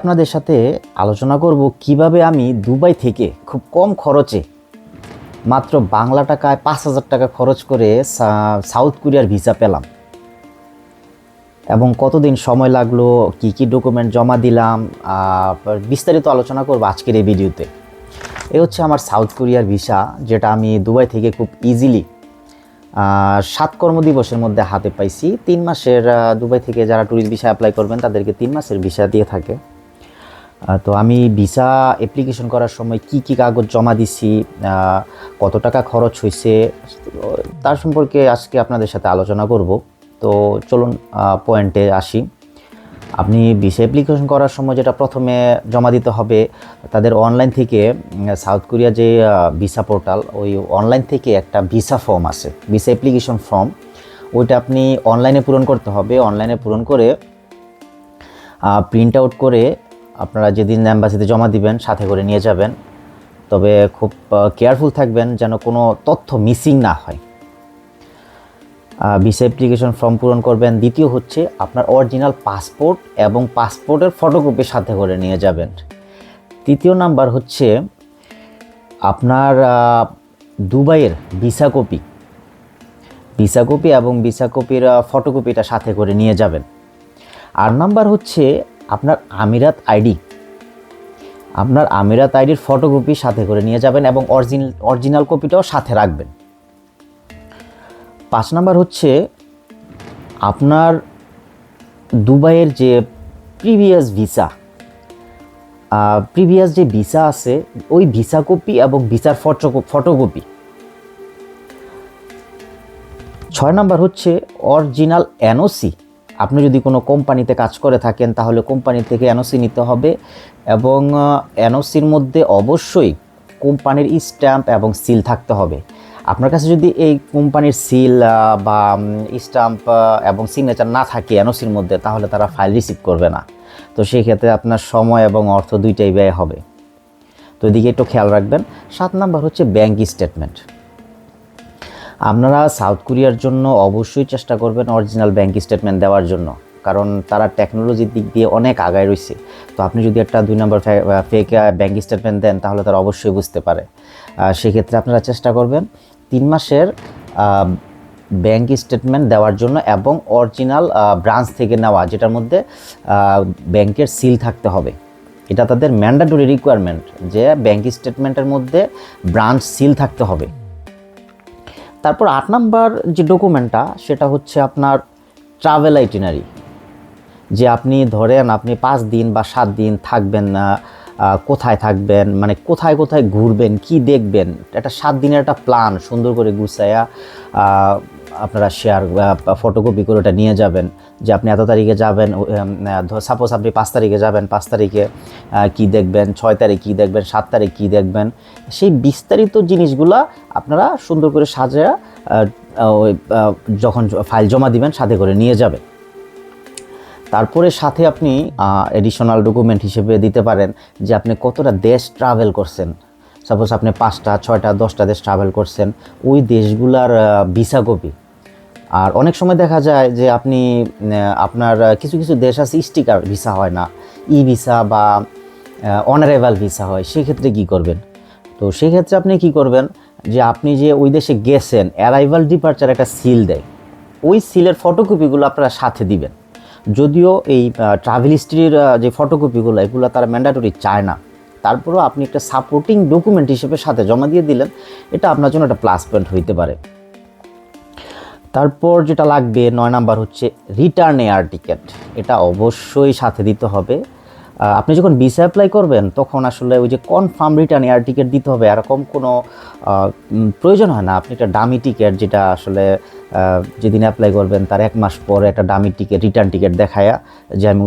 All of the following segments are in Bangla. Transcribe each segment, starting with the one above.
আপনাদের সাথে আলোচনা করব কীভাবে আমি দুবাই থেকে খুব কম খরচে মাত্র বাংলা টাকায় পাঁচ হাজার টাকা খরচ করে সাউথ কোরিয়ার ভিসা পেলাম। এবং কতদিন সময় লাগল, কি কি ডকুমেন্ট জমা দিলাম বিস্তারিত আলোচনা করব আজকের এই ভিডিওতে। এ হচ্ছে আমার সাউথ কোরিয়ার ভিসা, যেটা আমি দুবাই থেকে খুব ইজিলি সাত কর্মদিবসের মধ্যে হাতে পাইছি। তিন মাসের দুবাই থেকে যারা ট্যুরিস্ট ভিসা অ্যাপ্লাই করবেন, তাদেরকে তিন মাসের ভিসা দিয়ে থাকে। তো আমি ভিসা অ্যাপ্লিকেশন করার সময় কি কি কাগজ জমা দিছি কত টাকা খরচ হয়েছে তার সম্পর্কে আজকে আপনাদের সাথে আলোচনা করব। তো চলুন পয়েন্টে আসি। আপনি ভিসা অ্যাপ্লিকেশন করার সময় যেটা প্রথমে জমা দিতে হবে, তাদের অনলাইন থেকে সাউথ কোরিয়া যে ভিসা পোর্টাল ওই অনলাইন থেকে একটা ভিসা ফর্ম আছে, ভিসা অ্যাপ্লিকেশন ফর্ম ওইটা আপনি অনলাইনে পূরণ করতে হবে। অনলাইনে পূরণ করে প্রিন্ট আউট করে আপনারা যেদিন অ্যাম্বাসিতে জমা দিবেন, সাথে করে নিয়ে যাবেন। তবে খুব কেয়ারফুল থাকবেন যেন কোনো তথ্য মিসিং না হয়। ভিসা অ্যাপ্লিকেশন ফর্ম পূরণ করবেন। দ্বিতীয় হচ্ছে, আপনার অরিজিনাল পাসপোর্ট এবং পাসপোর্টের ফটোকপি সাথে করে নিয়ে যাবেন। তৃতীয় নাম্বার হচ্ছে, আপনার দুবাইয়ের ভিসা কপি ভিসা কপি এবং ভিসা কপির ফটোকপিটা সাথে করে নিয়ে যাবেন। আর নাম্বার হচ্ছে আপনার আমিরাত আইডি। আপনার আমিরাত আইডির ফটোকপি সাথে করে নিয়ে যাবেন এবং অরিজিনাল অরিজিনাল কপিটাও সাথে রাখবেন। পাঁচ নাম্বার হচ্ছে, আপনার দুবাইয়ের যে প্রিভিয়াস ভিসা প্রিভিয়াস যে ভিসা আছে, ওই ভিসা কপি এবং ভিসার ফটো ফটোকপি ছয় নাম্বার হচ্ছে অরিজিনাল এনওসি আপনি যদি কোনো কোম্পানিতে কাজ করে থাকেন, তাহলে কোম্পানি থেকে এনওসি নিতে হবে এবং এনওসির মধ্যে অবশ্যই কোম্পানির স্ট্যাম্প এবং সিল থাকতে হবে। আপনার কাছে যদি এই কোম্পানির সিল বা স্ট্যাম্প এবং সিগনেচার না থাকে এনওসির মধ্যে, তাহলে তারা ফাইল রিসিভ করবে না। তো সেই ক্ষেত্রে আপনার সময় এবং অর্থ দুইটাই ব্যয় হবে। তো এদিকে একটু খেয়াল রাখবেন। সাত নাম্বার হচ্ছে ব্যাংক স্টেটমেন্ট আপনারা সাউথ কোরিয়ার জন্য অবশ্যই চেষ্টা করবেন অরিজিনাল ব্যাংক স্টেটমেন্ট দেওয়ার জন্য। কারণ তারা টেকনোলজির দিক দিয়ে অনেক আগায় রয়েছে তো আপনি যদি একটা দুই নম্বর ফেক ব্যাংক স্টেটমেন্ট দেন, তাহলে তারা অবশ্যই বুঝতে পারে। সেক্ষেত্রে আপনারা চেষ্টা করবেন তিন মাসের ব্যাংক স্টেটমেন্ট দেওয়ার জন্য এবং অরিজিনাল ব্রাঞ্চ থেকে নেওয়া, যেটার মধ্যে ব্যাংকের সিল থাকতে হবে। এটা তাদের ম্যান্ডাটরি রিকোয়ারমেন্ট যে ব্যাংক স্টেটমেন্টের মধ্যে ব্রাঞ্চ সিল থাকতে হবে। তারপর আট নাম্বার যে ডকুমেন্টটা সেটা হচ্ছে আপনার ট্রাভেল আইটিনারি যে আপনি ধরেন আপনি পাঁচ দিন বা সাত দিন থাকবেন না কোথায় থাকবেন মানে কোথায় কোথায় ঘুরবেন কি দেখবেন একটা সাত দিনের একটা প্ল্যান সুন্দর করে আহ, আপনারা শেয়ার ফটোকপি করে ওটা নিয়ে যাবেন। যে আপনি এত তারিখে যাবেন সাপোজ আপনি পাঁচ তারিখে যাবেন, পাঁচ তারিখে কি দেখবেন, ছয় তারিখ কী দেখবেন, সাত তারিখ কী দেখবেন, সেই বিস্তারিত জিনিসগুলা আপনারা সুন্দর করে সাজা ওই যখন ফাইল জমা দিবেন, সাথে করে নিয়ে যাবেন। তারপরে সাথে আপনি এডিশনাল ডকুমেন্ট হিসেবে দিতে পারেন যে আপনি কতটা দেশ ট্রাভেল করছেন। সাপোজ আপনি পাঁচটা, ছয়টা, দশটা দেশ ট্রাভেল করছেন, ওই দেশগুলার ভিসা কপি আর অনেক সময় দেখা যায় যে আপনি আপনার কিছু কিছু দেশ আছে, স্টিকার ভিসা হয় না, ই ভিসা বা অনারেভাল ভিসা হয়, সেক্ষেত্রে কি করবেন? তো সেক্ষেত্রে আপনি কি করবেন যে আপনি যে ওই দেশে গেছেন অ্যারাইভাল ডিপার্চার একটা সিল দেয়। ওই সিলের ফটোকপিগুলো আপনারা সাথে দিবেন। যদিও এই ট্রাভেল হিস্ট্রির যে ফটোকপিগুলো এগুলো তারা ম্যান্ডাটরি চায় না। তারপরেও আপনি একটা সাপোর্টিং ডকুমেন্ট হিসেবে সাথে জমা দিয়ে দিলেন, এটা আপনার জন্য একটা প্লাস পয়েন্ট হইতে পারে। তারপর যেটা লাগবে নয় নাম্বার হচ্ছে রিটার্ন এয়ার টিকেট এটা অবশ্যই সাথে দিতে হবে। আপনি যখন ভিসা অ্যাপ্লাই করবেন, তখন আসলে ওই যে কনফার্ম রিটার্ন এয়ার টিকিট দিতে হবে। এরকম কোনো প্রয়োজন হয় না। আপনি একটা ডামি টিকিট যেটা আসলে যেদিন অ্যাপ্লাই করবেন, তার এক মাস পরে একটা ডামি টিকিট রিটার্ন টিকিট দেখায়া যে আমি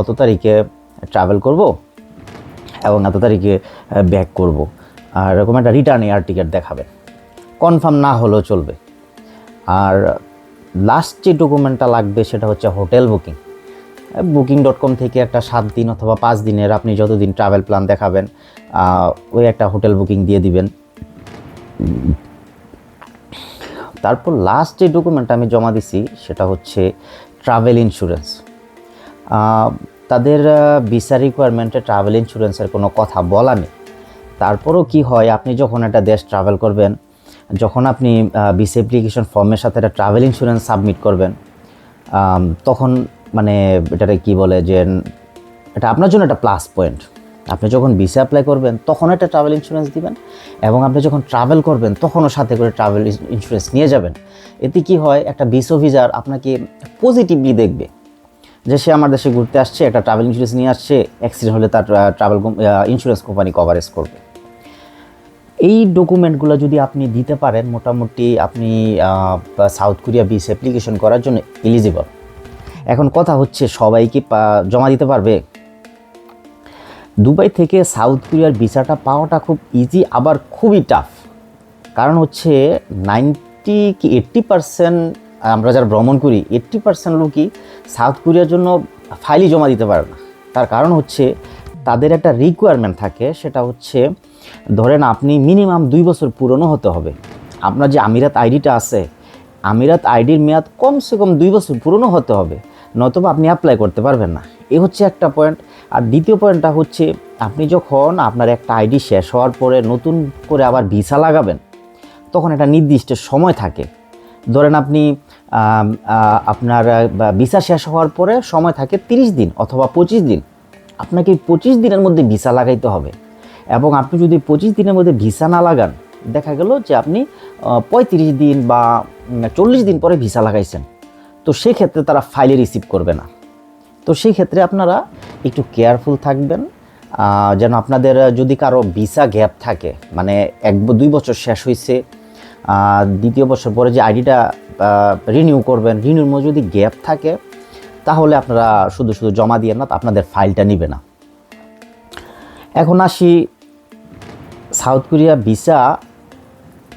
অত তারিখে ট্রাভেল করব এবং এত তারিখে ব্যাক করব। আর এরকম একটা রিটার্ন এয়ার টিকিট দেখাবেন। কনফার্ম না হলেও চলবে। আর লাস্ট যে ডকুমেন্টটা লাগবে সেটা হচ্ছে hotel booking booking dot com থেকে একটা সাত দিন অথবা পাঁচ দিনের আপনি যতদিন ট্রাভেল প্ল্যান দেখাবেন ওই একটা হোটেল বুকিং দিয়ে দিবেন। তারপর লাস্ট যে ডকুমেন্ট আমি জমা দিছি, সেটা হচ্ছে ট্রাভেল ইন্স্যুরেন্স তাদের ভিসা রিকোয়ারমেন্টে ট্রাভেল ইন্স্যুরেন্সের কোনো কথা বলা নেই। তারপরও কি হয়, আপনি যখন একটা দেশ ট্রাভেল করবেন যখন আপনি ভিসা অ্যাপ্লিকেশন ফর্মের সাথে একটা ট্রাভেল ইন্স্যুরেন্স সাবমিট করবেন তখন মানে এটাকে কি বলে যে, এটা আপনার জন্য একটা প্লাস পয়েন্ট আপনি যখন ভিসা অ্যাপ্লাই করবেন তখন একটা ট্রাভেল ইন্স্যুরেন্স দিবেন এবং আপনি যখন ট্রাভেল করবেন, তখনও সাথে করে ট্রাভেল ইন্স্যুরেন্স নিয়ে যাবেন। এতে কি হয়, একটা বিসো ভিসার আপনাকে পজিটিভলি দেখবে যে, সে আমার দেশে ঘুরতে আসছে, একটা ট্রাভেল ইন্স্যুরেন্স নিয়ে আসছে অ্যাক্সিডেন্ট হলে তার ট্রাভেল ইন্স্যুরেন্স কোম্পানি কভারেজ করবে। এই ডকুমেন্টগুলো যদি আপনি দিতে পারেন, মোটামুটি আপনি সাউথ কোরিয়া বিস অ্যাপ্লিকেশন করার জন্য এলিজিবল এখন কথা হচ্ছে, সবাই কি জমা দিতে পারবে? দুবাই থেকে সাউথ কোরিয়ার ভিসাটা পাওয়াটা খুব ইজি আবার খুবই টাফ কারণ হচ্ছে নাইনটি কি এইট্টি পার্সেন্ট আমরা যারা ভ্রমণ করি এইট্টি পার্সেন্ট লোকই সাউথ কোরিয়ার জন্য ফাইলই জমা দিতে পারে না। তার কারণ হচ্ছে, তাদের একটা রিকোয়ারমেন্ট থাকে, সেটা হচ্ছে ধরেন আপনি মিনিমাম দুই বছর পুরনো হতে হবে। আপনার যে আমিরাত আইডিটা আছে, আমিরাত আইডির মেয়াদ কমসে কম দুই বছর পুরনো হতে হবে নয়তোবা আপনি অ্যাপ্লাই করতে পারবেন না। এ হচ্ছে একটা পয়েন্ট আর দ্বিতীয় পয়েন্টটা হচ্ছে, আপনি যখন আপনার একটা আইডি শেষ হওয়ার পরে নতুন করে আবার ভিসা লাগাবেন, তখন একটা নির্দিষ্ট সময় থাকে। ধরেন আপনি আপনার ভিসা শেষ হওয়ার পরে সময় থাকে তিরিশ দিন অথবা পঁচিশ দিন। আপনাকে পঁচিশ দিনের মধ্যে ভিসা লাগাইতে হবে। এবং আপনি যদি পঁচিশ দিনের মধ্যে ভিসা না লাগান, দেখা গেল যে আপনি পঁয়ত্রিশ দিন বা চল্লিশ দিন পরে ভিসা লাগাইছেন, তো সেক্ষেত্রে তারা ফাইলে রিসিভ করবে না। তো সেই ক্ষেত্রে আপনারা একটু কেয়ারফুল থাকবেন যেন আপনাদের যদি কারও ভিসা গ্যাপ থাকে মানে এক দুই বছর শেষ হয়েছে দ্বিতীয় বছর পরে যে আইডিটা রিনিউ করবেন রিনিউর মধ্যে যদি গ্যাপ থাকে, তাহলে আপনারা শুধু শুধু জমা দিয়ে না, আপনাদের ফাইলটা নিবে না। এখন আসি সাউথ কোরিয়া ভিসা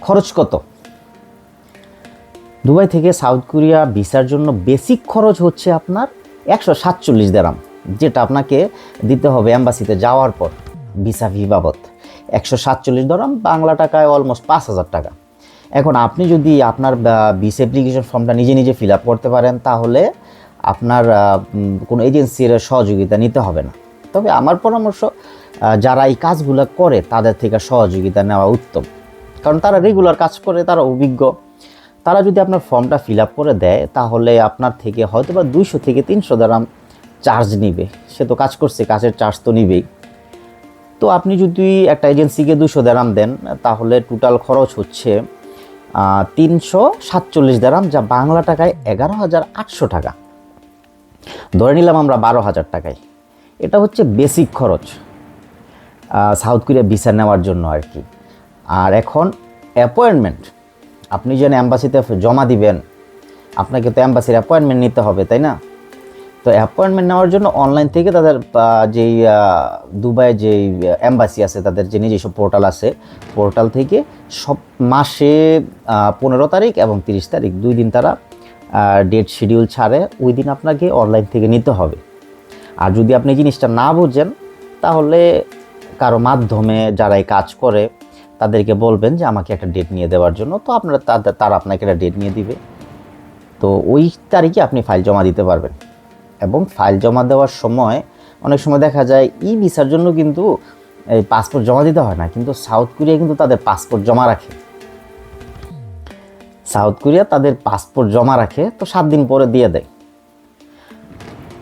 খরচ কত? দুবাই থেকে সাউথ কোরিয়া ভিসার জন্য বেসিক খরচ হচ্ছে আপনার একশো সাতচল্লিশ দেরাম, যেটা আপনাকে দিতে হবে অ্যাম্বাসিতে যাওয়ার পর, ভিসা ফি বাবদ। একশো সাতচল্লিশ দরাম বাংলা টাকায় অলমোস্ট পাঁচ হাজার টাকা। এখন আপনি যদি আপনার ভিসা অ্যাপ্লিকেশন ফর্মটা নিজে নিজে ফিল আপ করতে পারেন, তাহলে আপনার কোনো এজেন্সির সহযোগিতা নিতে হবে না। তবে আমার পরামর্শ যারা এই কাজগুলো করে, তাদের থেকে সহযোগিতা নেওয়া উত্তম। কারণ তারা রেগুলার কাজ করে, তারা অভিজ্ঞ। তারা যদি আপনার ফর্মটা ফিল আপ করে দেয়, তাহলে আপনার থেকে হয়তো বা দুইশো থেকে তিনশো দারাম চার্জ নিবে। সে তো কাজ করছে, কাজের চার্জ তো নিবেই। তো আপনি যদি একটা এজেন্সিকে দুশো দেরাম দেন, তাহলে টোটাল খরচ হচ্ছে তিনশো সাতচল্লিশ দেরাম, যা বাংলা টাকায় এগারো হাজার আটশো টাকা। ধরে নিলাম আমরা বারো হাজার টাকায়। এটা হচ্ছে বেসিক খরচ সাউথ কোরিয়া ভিসা নেওয়ার জন্য আর কি। আর এখন অ্যাপয়েন্টমেন্ট আপনি যেন অ্যাম্বাসিতে জমা দিবেন আপনাকে তো অ্যাম্বাসির অ্যাপয়েন্টমেন্ট নিতে হবে তাই না? তো অ্যাপয়েন্টমেন্ট নেওয়ার জন্য অনলাইন থেকে তাদের যেই আহ, দুবাইয়ে যেই অ্যাম্বাসি আছে তাদের যে নিজস্ব পোর্টাল আছে পোর্টাল থেকে সব মাসে পনেরো তারিখ এবং তিরিশ তারিখ দুই দিন তারা ডেট শিডিউল ছাড়ে ওই দিন আপনাকে অনলাইন থেকে নিতে হবে। আর যদি আপনি জিনিসটা না বুঝেন, তাহলে কারও মাধ্যমে যারা এই কাজ করে, তাদেরকে বলবেন যে আমাকে একটা ডেট নিয়ে দেওয়ার জন্য। তো আপনারা তারা আপনাকে একটা ডেট নিয়ে দিবে। তো ওই তারিখে আপনি ফাইল জমা দিতে পারবেন। এবং ফাইল জমা দেওয়ার সময় অনেক সময় দেখা যায় ই ভিসার জন্য কিন্তু এই পাসপোর্ট জমা দিতে হয় না। কিন্তু সাউথ কোরিয়া কিন্তু তাদের পাসপোর্ট জমা রাখে। সাউথ কোরিয়া তাদের পাসপোর্ট জমা রাখে, তো সাত দিন পরে দিয়ে দেয়।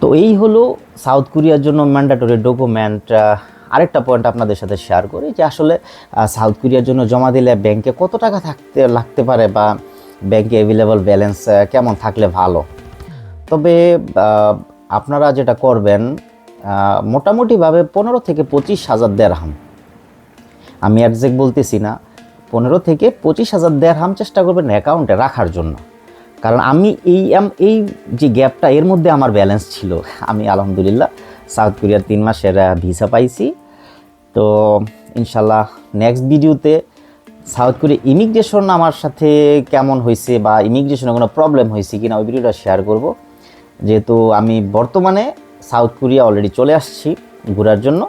তো এই হলো সাউথ কোরিয়ার জন্য ম্যান্ডাটরি ডকুমেন্ট আরেকটা পয়েন্ট আপনাদের সাথে শেয়ার করি যে আসলে সাউথ কোরিয়ার জন্য জমা দিলে ব্যাংকে কত টাকা থাকতে, লাগতে পারে বা ব্যাংকে অ্যাভেলেবল ব্যালেন্স কেমন থাকলে ভালো? তবে আপনারা যেটা করবেন মোটামুটিভাবে পনেরো থেকে পঁচিশ হাজার দেড়হাম। আমি একজ্যাক্ট বলতেছি না, পনেরো থেকে পঁচিশ হাজার দেড়হাম চেষ্টা করবেন অ্যাকাউন্টে রাখার জন্য। কারণ আমি এই এই যে গ্যাপটা, এর মধ্যে আমার ব্যালেন্স ছিল। আমি আলহামদুলিল্লাহ সাউথ কোরিয়ার তিন মাসের ভিসা পাইছি। তো ইনশাল্লাহ নেক্সট ভিডিওতে সাউথ কোরিয়া ইমিগ্রেশন আমার সাথে কেমন হয়েছে বা ইমিগ্রেশনে কোনো প্রবলেম হয়েছে কি না ওই ভিডিওটা শেয়ার করব। যেহেতু আমি বর্তমানে সাউথ কোরিয়া অলরেডি চলে আসছি ঘোরার জন্য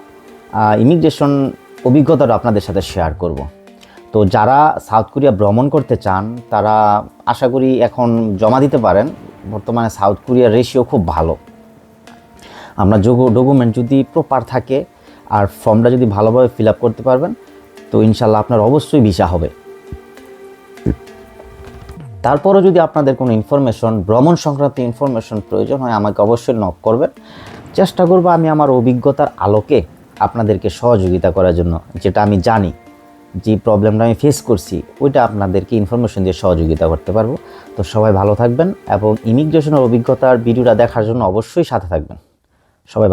ইমিগ্রেশন অভিজ্ঞতাটা আপনাদের সাথে শেয়ার করব। তো যারা সাউথ কোরিয়া ভ্রমণ করতে চান, তারা আশা করি এখন জমা দিতে পারেন। বর্তমানে সাউথ কোরিয়ার রেশিও খুব ভালো। আপনার ডকুমেন্ট যদি প্রপার থাকে আর ফর্মটা যদি ভালোভাবে ফিল আপ করতে পারবেন, তো ইনশাল্লাহ আপনার অবশ্যই ভিসা হবে। তারপরও যদি আপনাদের কোনো ইনফরমেশন ভ্রমণ সংক্রান্ত ইনফরমেশন প্রয়োজন হয়, আমাকে অবশ্যই নক করবেন। চেষ্টা করব আমি আমার অভিজ্ঞতার আলোকে আপনাদেরকে সহযোগিতা করার জন্য, যেটা আমি জানি। যে প্রবলেমটা আমি ফেস করছি, ওইটা আপনাদেরকে ইনফরমেশন দিয়ে সহযোগিতা করতে পারব। তো সবাই ভালো থাকবেন এবং ইমিগ্রেশনের অভিজ্ঞতার ভিডিওটা দেখার জন্য অবশ্যই সাথে থাকবেন। সবাই